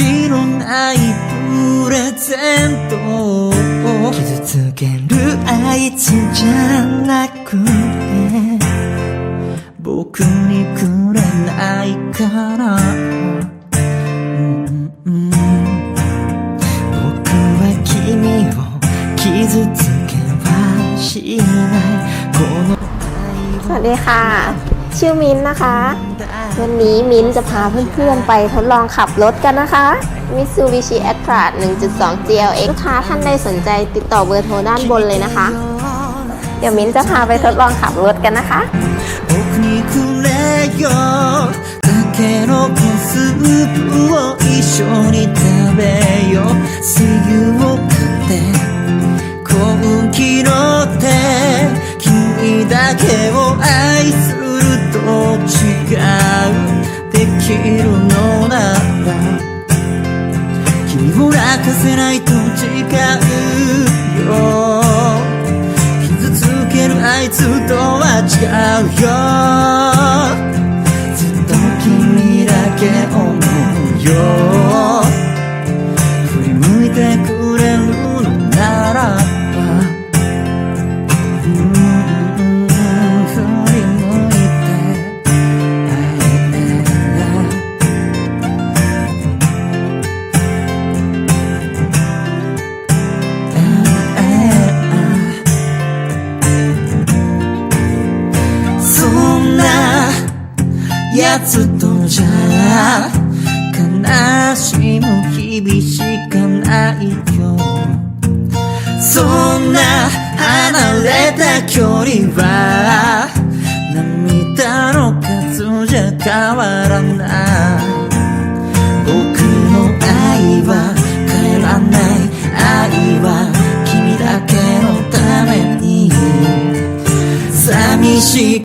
白ないプレゼントを傷つけるあいつじゃなくて僕にくれないから君を傷つけはしないこのสวั ชื่อมิ้นท์นะคะ วันนี้มิ้นท์จะพาเพื่อนๆไปทดลองขับรถกันนะคะ Mitsubishi a t r a 1.2 GLX ลูกค้าท่านใดสนใจติดต่อเบอร์โทรด้านบนเลยนะคะ เดี๋ยวมิ้นท์จะพาไปทดลองขับรถกันนะคะ 僕にくれよ酒のコスープを一緒に だけを愛すると違う。できるのなら君を泣かせないと違うよ。傷つけるあいつとは違うよ。ずっと君だけ思うよ。振り向いてく奴とじゃ悲しむ日々しかないよそんな離れた距離は涙の数じゃ変わらない。僕の愛は帰らない愛は君だけのために。寂しい。